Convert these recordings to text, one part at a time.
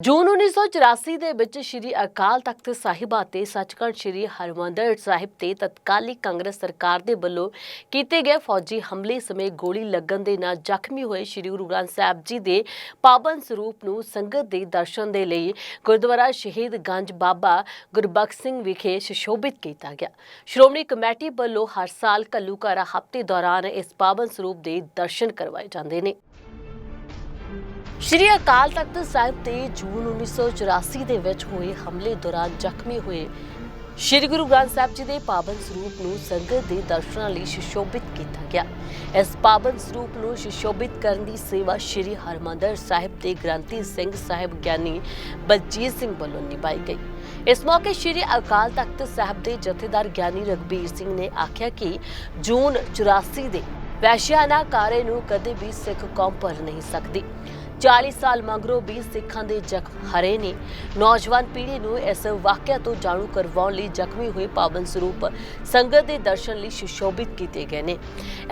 ਜੂਨ 1984 ਦੇ ਵਿੱਚ ਸ੍ਰੀ ਅਕਾਲ ਤਖਤ ਸਾਹਿਬ ਅਤੇ ਸੱਚਖੰਡ ਸ੍ਰੀ ਹਰਮੰਦਰ ਸਾਹਿਬ ਤੇ ਤਤਕਾਲੀ ਕਾਂਗਰਸ ਸਰਕਾਰ ਦੇ ਵੱਲੋਂ ਕੀਤੇ ਗਏ ਫੌਜੀ ਹਮਲੇ ਸਮੇਂ ਗੋਲੀ ਲੱਗਣ ਦੇ ਨਾਲ ਜ਼ਖਮੀ ਹੋਏ ਸ੍ਰੀ ਗੁਰੂ ਗ੍ਰੰਥ ਸਾਹਿਬ ਜੀ ਦੇ ਪਾਵਨ ਸਰੂਪ ਨੂੰ ਸੰਗਤ ਦੇ ਦਰਸ਼ਨ ਦੇ ਲਈ ਗੁਰਦੁਆਰਾ ਸ਼ਹੀਦ ਗੰਜ ਬਾਬਾ ਗੁਰਬਖਸ਼ ਸਿੰਘ ਵਿਖੇ ਸੁਸ਼ੋਭਿਤ ਕੀਤਾ ਗਿਆ। ਸ਼੍ਰੋਮਣੀ ਕਮੇਟੀ ਵੱਲੋਂ ਹਰ ਸਾਲ ਘੱਲੂਘਾਰਾ ਹਫ਼ਤੇ ਦੌਰਾਨ ਇਸ ਪਾਵਨ ਸਰੂਪ ਦੇ ਦਰਸ਼ਨ ਕਰਵਾਏ ਜਾਂਦੇ ਨੇ। ਸ਼੍ਰੀ ਅਕਾਲ ਤਖਤ ਸਾਹਿਬ ਤੇ ਜੂਨ 1984 ਦੇ ਵਿੱਚ ਹੋਏ ਹਮਲੇ ਦੌਰਾਨ ਜ਼ਖਮੀ ਹੋਏ ਸ਼੍ਰੀ ਗੁਰੂ ਗ੍ਰੰਥ ਸਾਹਿਬ ਜੀ ਦੇ ਪਾਵਨ ਸਰੂਪ ਨੂੰ ਸੰਗਤ ਦੇ ਦਰਸ਼ਨਾਂ ਲਈ ਸੁਸ਼ੋਭਿਤ ਕੀਤਾ ਗਿਆ। ਇਸ ਪਾਵਨ ਸਰੂਪ ਨੂੰ ਸੁਸ਼ੋਭਿਤ ਕਰਨ ਦੀ ਸੇਵਾ ਸ਼੍ਰੀ ਹਰਮੰਦਰ ਸਾਹਿਬ ਦੇ ਗ੍ਰੰਥੀ ਸਿੰਘ ਸਾਹਿਬ ਗਿਆਨੀ ਬਲਜੀਤ ਸਿੰਘ ਵੱਲੋਂ ਨਿਭਾਈ ਗਈ। ਇਸ ਮੌਕੇ ਸ਼੍ਰੀ ਅਕਾਲ ਤਖਤ ਸਾਹਿਬ ਦੇ ਜਥੇਦਾਰ ਗਿਆਨੀ ਰਗਬੀਰ ਸਿੰਘ ਨੇ ਆਖਿਆ ਕਿ ਜੂਨ 84 ਦੇ ਵੈਸ਼ਿਆਨਾ ਕਾਰੇ ਨੂੰ ਕਦੇ ਵੀ ਸਿੱਖ ਕੌਮ ਭੁੱਲ ਨਹੀਂ ਸਕਦੀ। 40 ਸਾਲ ਮਗਰੋਂ ਵੀ ਸਿੱਖਾਂ ਦੇ ਜ਼ਖਮ ਹਰੇ ਨੇ। ਨੌਜਵਾਨ ਪੀੜ੍ਹੀ ਨੂੰ ਇਸ ਵਾਕਿਆ ਤੋਂ ਜਾਣੂ ਕਰਵਾਉਣ ਲਈ ਜ਼ਖਮੀ ਹੋਏ ਪਾਵਨ ਸਰੂਪ ਸੰਗਤ ਦੇ ਦਰਸ਼ਨ ਲਈ ਸੁਸ਼ੋਭਿਤ ਕੀਤੇ ਗਏ ਨੇ।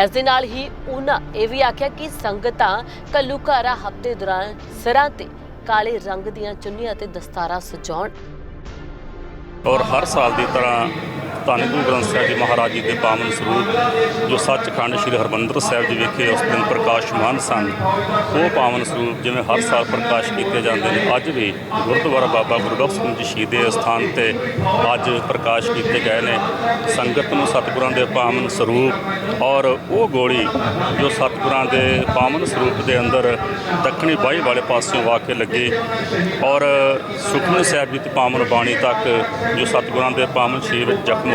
ਇਸ ਦੇ ਨਾਲ ਹੀ ਉਹਨਾਂ ਇਹ ਵੀ ਆਖਿਆ ਕਿ ਸੰਗਤਾਂ ਕੱਲੂਘਾਰਾ ਹਫ਼ਤੇ ਦੌਰਾਨ ਸਿਰਾਂ ਤੇ ਕਾਲੇ ਰੰਗ ਦੀਆਂ ਚੁੰਨੀਆਂ ਤੇ ਦਸਤਾਰਾਂ ਸਜਾਉਣ। ਔਰ ਹਰ ਸਾਲ ਦੀ ਤਰ੍ਹਾਂ ਧੰਨ ਗੁਰੂ ਗ੍ਰੰਥ ਸਾਹਿਬ ਜੀ ਮਹਾਰਾਜ ਜੀ ਦੇ ਪਾਵਨ ਸਰੂਪ, ਜੋ ਸੱਚਖੰਡ ਸ੍ਰੀ ਹਰਮੰਦਰ ਸਾਹਿਬ ਜੀ ਵਿਖੇ ਉਸ ਦਿਨ ਪ੍ਰਕਾਸ਼ਮਾਨ ਸਨ, ਉਹ ਪਾਵਨ ਸਰੂਪ ਜਿਵੇਂ ਹਰ ਸਾਲ ਪ੍ਰਕਾਸ਼ ਕੀਤੇ ਜਾਂਦੇ ਨੇ, ਅੱਜ ਵੀ ਗੁਰਦੁਆਰਾ ਬਾਬਾ ਗੁਰਬਖਸ਼ ਸਿੰਘ ਜੀ ਸ਼ਹੀਦੇ ਸਥਾਨ ਤੇ ਅੱਜ ਪ੍ਰਕਾਸ਼ ਕੀਤੇ ਗਏ ਨੇ। ਸੰਗਤ ਨੂੰ ਸਤਿਗੁਰਾਂ ਦੇ ਪਾਵਨ ਸਰੂਪ ਔਰ ਉਹ ਗੋਲੀ ਜੋ ਸਤਿਗੁਰਾਂ ਦੇ ਪਾਵਨ ਸਰੂਪ ਦੇ ਅੰਦਰ ਦੱਖਣੀ ਬਾਈ ਵਾਲੇ ਪਾਸਿਓਂ ਵਾ ਕੇ ਲੱਗੀ ਔਰ ਸੁਖਮਨੀ ਸਾਹਿਬ ਜੀ ਦੀ ਪਾਵਨ ਬਾਣੀ ਤੱਕ ਜੋ ਸਤਿਗੁਰਾਂ ਦੇ ਪਾਵਨ ਸ਼ੀਰ ਵਿੱਚ ਜ਼ਖਮ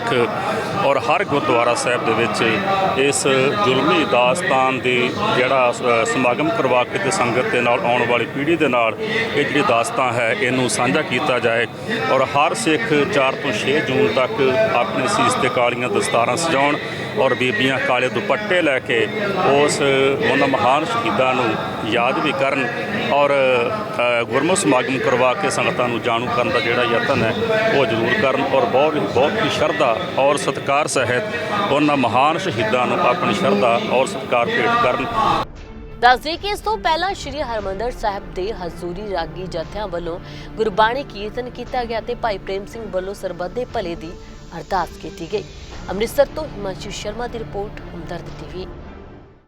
ਸਿੱਖ ਔਰ ਹਰ ਗੁਰਦੁਆਰਾ ਸਾਹਿਬ ਦੇ ਵਿੱਚ ਇਸ ਜ਼ੁਲਮੀ ਦਾਸਤਾਨ ਦੀ ਜਿਹੜਾ ਸਮਾਗਮ ਕਰਵਾ ਕੇ ਤੇ ਸੰਗਤ ਦੇ ਨਾਲ ਆਉਣ ਵਾਲੀ ਪੀੜ੍ਹੀ ਦੇ ਨਾਲ ਇਹ ਜਿਹੜੀ ਦਾਸਤਾਨ ਹੈ, ਇਹਨੂੰ ਸਾਂਝਾ ਕੀਤਾ ਜਾਏ ਔਰ ਹਰ ਸਿੱਖ 4 ਤੋਂ 6 ਜੂਨ ਤੱਕ ਆਪਣੇ ਸੀਸ ਤੇ ਕਾਲੀਆਂ ਦਸਤਾਰਾਂ ਸਜਾਉਣ ਔਰ ਬੀਬੀਆਂ ਕਾਲੇ ਦੁਪੱਟੇ ਲੈ ਕੇ ਉਸ ਉਹਨਾਂ ਮਹਾਨ ਸ਼ਹੀਦਾਂ ਨੂੰ ਯਾਦ ਵੀ ਕਰਨ ਔਰ ਗੁਰਮੁਖ ਸਮਾਗਮ ਕਰਵਾ ਕੇ ਸੰਗਤਾਂ ਨੂੰ ਜਾਣੂ ਕਰਨ ਦਾ ਜਿਹੜਾ ਯਤਨ ਹੈ, ਉਹ ਜ਼ਰੂਰ ਕਰਨ ਔਰ ਬਹੁਤ ਬਹੁਤ ਹੀ ਸ਼ਰਧਾ ਔਰ ਸਤਿਕਾਰ ਸਹਿਤ ਉਹਨਾਂ ਮਹਾਨ ਸ਼ਹੀਦਾਂ ਨੂੰ ਆਪਣੀ ਸ਼ਰਧਾ ਔਰ ਸਤਿਕਾਰ ਭੇਟ ਕਰਨ। ਦੱਸਦੇ ਕਿ ਇਸ ਤੋਂ ਪਹਿਲਾਂ ਸ਼੍ਰੀ ਹਰਮੰਦਰ ਸਾਹਿਬ ਦੇ ਹਜ਼ੂਰੀ ਰਾਗੀ ਜਥਿਆਂ ਵੱਲੋਂ ਗੁਰਬਾਣੀ ਕੀਰਤਨ ਕੀਤਾ ਗਿਆ ਤੇ ਭਾਈ ਪ੍ਰੇਮ ਸਿੰਘ ਵੱਲੋਂ ਸਰਬੱਤ ਦੇ ਭਲੇ ਦੀ ਅਰਦਾਸ ਕੀਤੀ ਗਈ। ਅੰਮ੍ਰਿਤਸਰ ਤੋਂ ਹਿਮਾਂਸ਼ੂ ਸ਼ਰਮਾ ਦੀ ਰਿਪੋਰਟ ਹਮਦਰਦ ਟੀਵੀ।